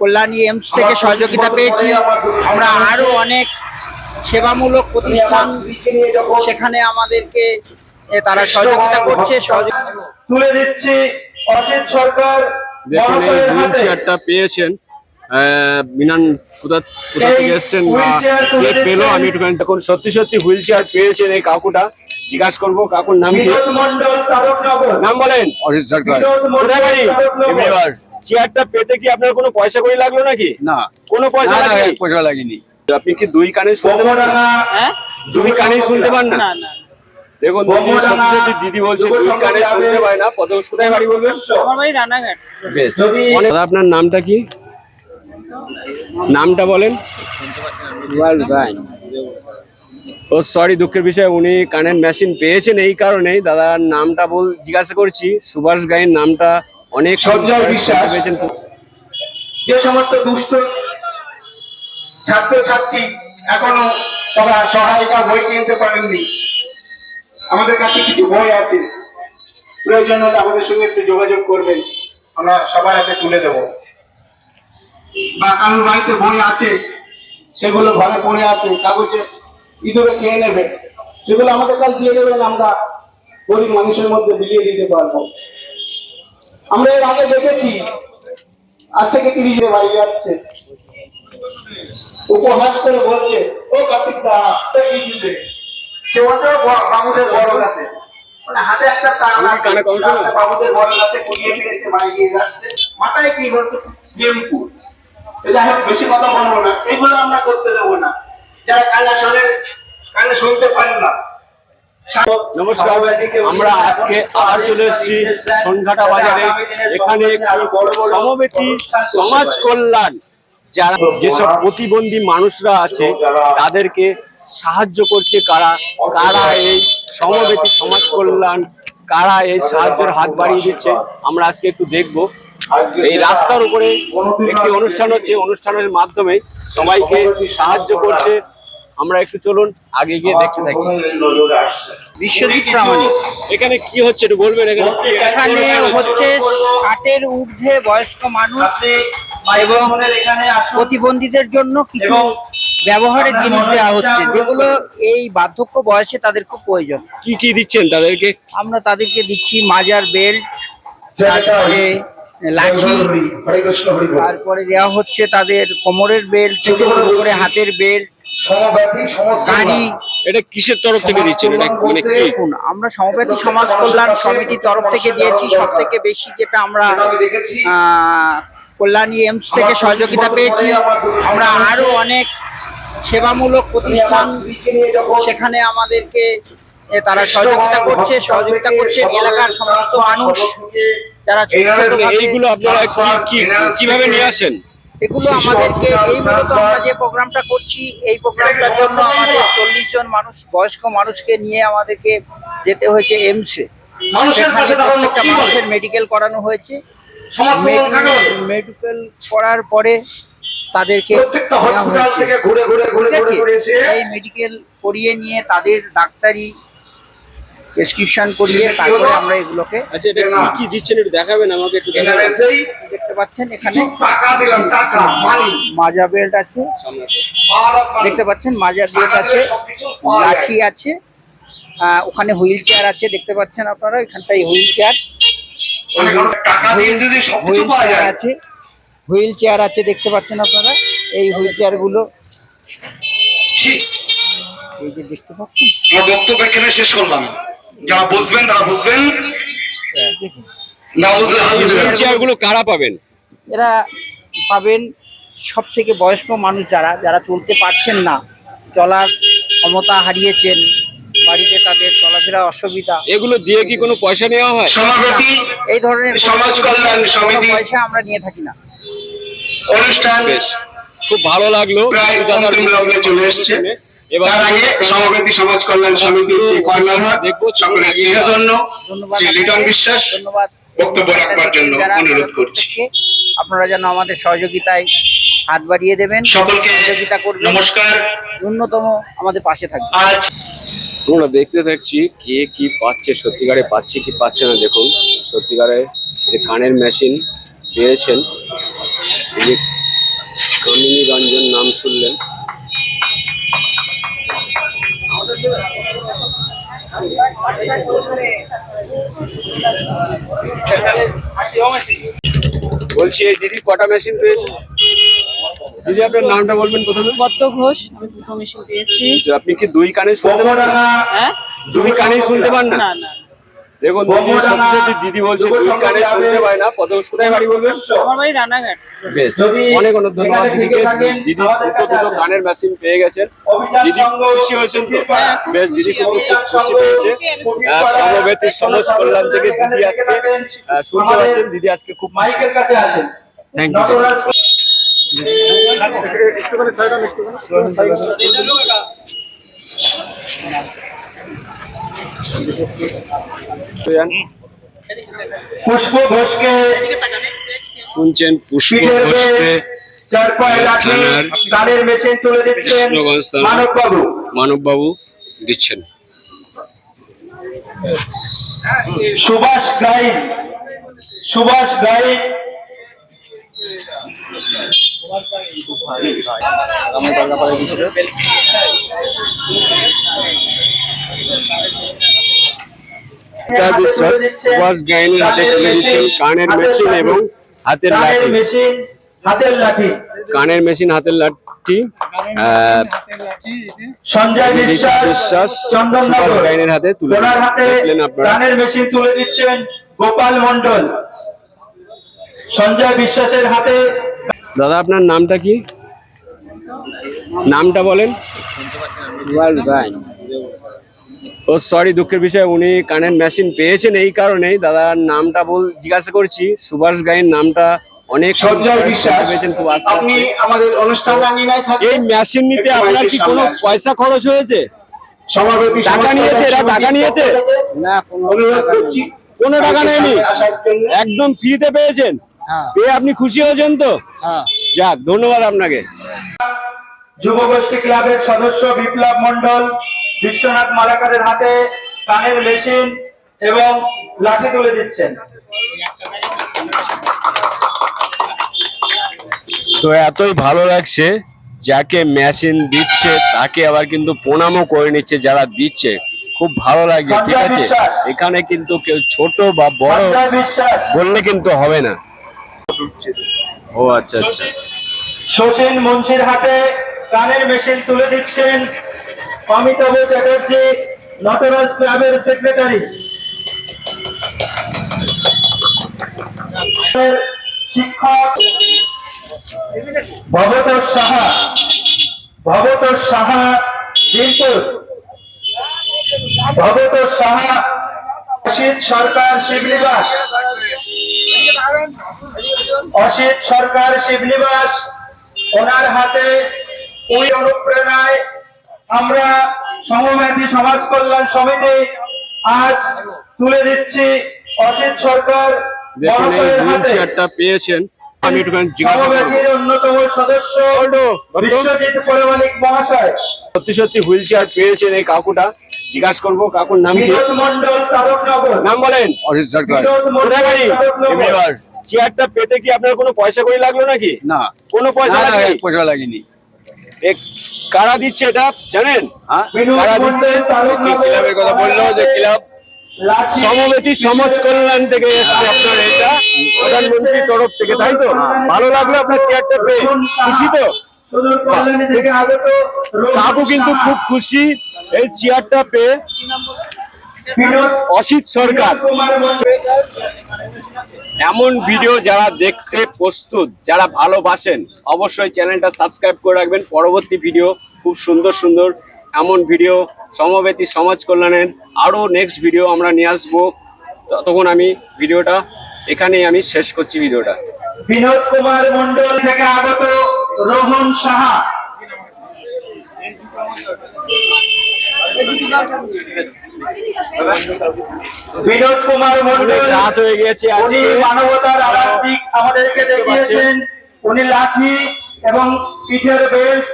Kalyani aims থেকে সহযোগিতা পেয়েছি। আমরা আরও অনেক সেবামূলক প্রতিষ্ঠান সেখানে আমাদেরকে তারা সহযোগিতা করছে সহযোগিতা তুলে দিচ্ছি অসিত সরকার দেখুন এই হুইল চেয়ারটা পেয়েছেন আহ, মিনান কোথা কোথা থেকে এসছেন বা হুইল চেয়ার তুলে কে পেল? আমি একটু এখন সত্যি সত্যি হুইল চেয়ার পেয়েছেন এই কাকুটা। জিজ্ঞাসা করব কাকুর নাম কি? নাম বলেন। অজিত সরকার। কোথায় বাড়ি? চেয়ারটা পেতে কি আপনার কোনো পয়সা করে লাগল নাকি? না। কোনো পয়সা লাগেনি? পয়সা লাগেনি। আপনি কি দুই কানে শুনতে পান না? হ্যাঁ? দুই কানেই শুনতে পান না? দেখুন দিদি বলছে দুই কানে শুনতে পায় না কত কোথায় বাড়ি বলবেন আমার বাড়ি রানাঘাট। বেশ। দাদা, আপনার নামটা কি? নামটা বলেন। ও সরি দুঃখের বিষয় উনি কানের মেশিন পেয়েছেন এই কারণেই। দাদার নামটা বল জিজ্ঞাসা করছি সুভাষ গায়ের নামটা অনেক সঞ্জয় বিশ্বাস। যে সমস্ত দুষ্ট ছাত্র ছাত্রী এখনও তারা সহায়িকা বই কিনতে পারেননি আমাদের কাছে কিছু বই আছে। প্রয়োজন হলে আমাদের সঙ্গে একটু যোগাযোগ করবেন আমরা সবার হাতে তুলে দেব। বা কারোর বাড়িতে বই আছে সেগুলো ঘরে পড়ে আছে কাগজে ইঁদুরে খেয়ে নেবে সেগুলো আমাদের কাছে দিয়ে দেবেন আমরা গরিব মানুষের মধ্যে বিলিয়ে দিতে পারব। আমরা এর আগে দেখেছি। আজ থেকে তিরিশ বাড়ি যাচ্ছে। উপহাস করে বলছে ও কার্তিক দা সে বলছে বাবুদের বড় গাছে মানে হাতে একটা তার কানে শোনো? বাবুদের বড় গাছে কুড়িয়ে ফিরেছে বাড়ি গিয়ে যাচ্ছে। মাথায় কি বলছে গেমপুর। যাই হোক বেশি কথা বলব না। এগুলো আমরা করতে দেবো না। যারা কান্না শোনেন কান্না শুনতে পারেন না। নমস্কার। আমরা আজকে আবার চলে এসেছি সোনঘাটা বাজারে। এখানে একটি সমবেতি সমাজ কল্যাণ। যারা যেসব প্রতিবন্ধী মানুষরা আছে, তাদেরকে সাহায্য করছে কারা? কারা এই সমবেতি সমাজ কল্যাণ? কারা এই সাহায্যের হাত বাড়িয়ে দিচ্ছে? আমরা আজকে একটু দেখব। এই রাস্তার উপরে একটি অনুষ্ঠান হচ্ছে। অনুষ্ঠানের মাধ্যমে সবাইকে সাহায্য করছে। আমরা একটু চলুন আগে গিয়ে দেখতে থাকি। বিশ্বজিৎ প্রামাণিক। এখানে কি হচ্ছে একটু বলবেন এখানে? এখানে হচ্ছে ষাটের ঊর্ধ্বে বয়স্ক মানুষ এবং প্রতিবন্ধীদের জন্য কিছু ব্যবহারের জিনিস দেওয়া হচ্ছে যেগুলো এই বার্ধক্য বয়সে তাদের খুব প্রয়োজন। কি কি দিচ্ছেন তাদেরকে? আমরা তাদেরকে দিচ্ছি মাজার বেল্ট তারপরে লাঠি। তারপরে দেওয়া হচ্ছে তাদের কোমরের বেল্ট থেকে শুরু করে হাতের বেল্ট গাড়ি এটা কিসের তরফ থেকে দিচ্ছেন? মানে কি? দেখুন আমরা সমাজ কল্যাণ সমিতির তরফ থেকে দিয়েছি সব থেকে বেশি যেটা আমরা কল্যাণী এমস থেকে সহযোগিতা পেয়েছি। আমরা আরও অনেক সেবামূলক প্রতিষ্ঠান সেখানে আমাদেরকে তারা সহযোগিতা করছে সহযোগিতা করছে এলাকার সমস্ত মানুষ ভাবে- এইগুলো আপনারা কি কি কীভাবে নিয়ে আসেন? এগুলো আমাদেরকে এই মূলত আমরা যে প্রোগ্রামটা করছি এই প্রোগ্রামটার জন্য আমাদের চল্লিশ জন মানুষ বয়স্ক মানুষকে নিয়ে আমাদেরকে যেতে হয়েছে এমসে সেখানে প্রত্যেকটা মানুষের মেডিকেল করানো হয়েছে মেডিকেল করার পরে তাদেরকে নেওয়া হয়েছে। ঠিক আছে? এই মেডিকেল করিয়ে নিয়ে তাদের ডাক্তারি প্রেসক্রিপশন করিয়ে তারপরে আমরা এগুলোকে আচ্ছা এটা কি কি দিচ্ছেন একটু দেখাবেন আমাকে একটু দেখতে পাচ্ছেন এখানে কিছু টাকা দিলাম টাকা মানি মাজা বেল্ট আছে। দেখতে পাচ্ছেন মাজার বেল্ট আছে লাঠি আছে আহ, ওখানে হুইল চেয়ার আছে দেখতে পাচ্ছেন আপনারা এখানটাই হুইল চেয়ার। হুইল চেয়ার আছে হুইল চেয়ার আছে দেখতে পাচ্ছেন আপনারা এই হুইল চেয়ারগুলো ঠিক। এই যে দেখতে পাচ্ছেন? বক্তব্য এখানে শেষ করলাম। যারা বুঝবেন তারা। চেয়ারগুলো কারা পাবেন? এরা পাবেন সব থেকে বয়স্ক মানুষ যারা যারা চলতে পারছেন না চলার ক্ষমতা হারিয়েছেন বাড়িতে তাদের চলাফেরা অসুবিধা। এগুলো দিয়ে কি কোনো পয়সা নেওয়া হয়? এই ধরনের সমাজ কল্যাণ কোনো সমিতি। পয়সা আমরা নিয়ে থাকি না। অনুষ্ঠান খুব ভালো লাগল। চলে এসছে। তার আগে সমাবেতি সমাজ কল্যাণ সমিতির যে কর্ণধার সকলের স্নেহের জন্য ধন্যবাদ। শ্রী লিটন বিশ্বাস ধন্যবাদ। বক্তব্য রাখবার জন্য অনুরোধ করছি। আপনারা যেন আমাদের সহযোগিতায় হাত বাড়িয়ে দেবেন সকলকে সহযোগিতা করবেন। নমস্কার। ন্যূনতম আমাদের পাশে থাকবেন। আজ আমরা দেখতে থাকছি কে কি পাচ্ছে সত্যিকারে পাচ্ছে কি পাচ্ছে না দেখুন। সত্যিকারে যে কানের মেশিন পেয়েছেন। এই যে কামিনী রঞ্জন নাম শুনলেন। বলছি এই দিদি কটা মেশিন পেয়েছে? দিদি আপনার নামটা বলবেন প্রথমে। পদ্ম ঘোষ আমি দুটো মেশিন পেয়েছি। আপনি কি দুই কানে শুনতে পারেন না? হ্যাঁ? দুই কানে শুনতে পান না না। দেখুন দিদি সত্যি দিদি বলছে দুই কানে শুনতে পায় না কত কোথায় বাড়ি বলবেন? আমার বাড়ি রানাঘাট। বেশ অনেক অনেক ধন্যবাদ দিদিকে। দিদি দুটো দুটো গানের মেশিন পেয়ে গেছেন। দিদি খুশি হয়েছেন তো? বেশ দিদি কিন্তু খুব খুশি পেয়েছে। আহ, সমবেতের সমাজ কল্যাণ থেকে দিদি আজকে আহ, শুনতে পাচ্ছেন দিদি আজকে খুব খুশি। মাইকের কাছে আসেন। থ্যাংক ইউ নটরাজ পুষ্প ঘোষকে শুনছেন পুষ্প ঘোষকে। গানের মেশিন তুলে দিচ্ছেন কৃষ্ণগঞ্জ থানা। মানব বাবু মানববাবু দিচ্ছেন। সুভাষ গাইন সুভাষ একটা বিশ্বাস সুভাষ গাইনের হাতে তুলে দিচ্ছেন কানের মেশিন এবং হাতের লাঠি হাতের লাঠি। কানের মেশিন হাতের লাঠি সঞ্জয় বিশ্বাস বিশ্বাস সুভাষ গাইনের হাতে তুলে ওনার আপনারা। গানের মেশিন তুলে দিচ্ছেন গোপাল মন্ডল সঞ্জয় বিশ্বাসের হাতে দাদা আপনার নামটা কি? নামটা বলেন। ও সরি দুঃখের বিষয় উনি কানের মেশিন পেয়েছেন এই কারণেই। দাদার নামটা বল জিজ্ঞাসা করছি সুভাষ গায়ের নামটা অনেক পেয়েছেন খুব আস্তে আস্তে। আমাদের অনুষ্ঠান এই মেশিন নিতে আপনার কি কোনো পয়সা খরচ হয়েছে? টাকা নিয়েছে, এরা টাকা নিয়েছে? না কোনো টাকা নেয়নি? একদম ফ্রিতে পেয়েছেন? পেয়ে আপনি খুশি হয়েছেন তো? যাক ধন্যবাদ আপনাকে। যুব গোষ্ঠী ক্লাবের সদস্য বিপ্লব মন্ডল বিশ্বনাথ মালাকারের হাতে কানের মেশিন এবং লাঠি তুলে দিচ্ছেন। তো এতই ভালো লাগছে যাকে মেশিন দিচ্ছে তাকে আবার কিন্তু প্রণামও করে নিচ্ছে যারা দিচ্ছে। খুব ভালো লাগছে ঠিক আছে? এখানে কিন্তু কেউ ছোট বা বড় বললে কিন্তু হবে না। ও আচ্ছা আচ্ছা। শচীন মুন্সির হাতে কানের মেশিন তুলে দিচ্ছেন অমিতাভ চ্যাটার্জি নটরাজ ক্লাবের সেক্রেটারি শিক্ষক অসিত সরকার, শিবনিবাস। ওনার হাতে ওই অনুপ্রেরণায় আমরা সমব্যাধি সমাজ কল্যাণ সমিতি আজ তুলে দিচ্ছি অসিত সরকার পেয়েছেন। আমি অন্যতম সদস্য। বিশ্বজিৎ পরিমাণিক মহাশয়। সত্যি সত্যি হুইল চেয়ার পেয়েছেন এই কাকুটা। জিজ্ঞাসা করব কাকুর নাম কি? মন্ডল নাম বলেন। অজিত সরকার। চেয়ারটা পেতে কি আপনার কোনো পয়সা করে লাগল নাকি? না। কোনো পয়সা পয়সা লাগেনি। কারা দিচ্ছে এটা জানেন? হ্যাঁ? কারা দিচ্ছে? ক্লাবের কথা বলল যে ক্লাব সমবেতী সমাজ কল্যাণ থেকে এসছে আপনার এটা প্রধানমন্ত্রীর তরফ থেকে তাই তো? ভালো লাগল আপনার চেয়ারটা পেয়ে। খুশি তো? কাকু কিন্তু খুব খুশি এই চেয়ারটা পেয়ে। অসিত সরকার। এমন ভিডিও যারা দেখতে প্রস্তুত, যারা ভালোবাসেন, অবশ্যই চ্যানেলটা সাবস্ক্রাইব করে রাখবেন। পরবর্তী ভিডিও, খুব সুন্দর সুন্দর এমন ভিডিও সমবেতী সমাজ কল্যাণের আরও নেক্সট ভিডিও আমরা নিয়ে আসব। ততক্ষণ আমি ভিডিওটা এখানেই আমি শেষ করছি ভিডিওটা। বিনোদ কুমার মন্ডল থেকে আগত রোহন সাহা। বিনোদ কুমার মন্ডল রাত হয়ে গেছে উনি মানবতার আবার দিক আমাদেরকে দেখিয়েছেন। উনি লাঠি এবং পিঠের বেল্ট।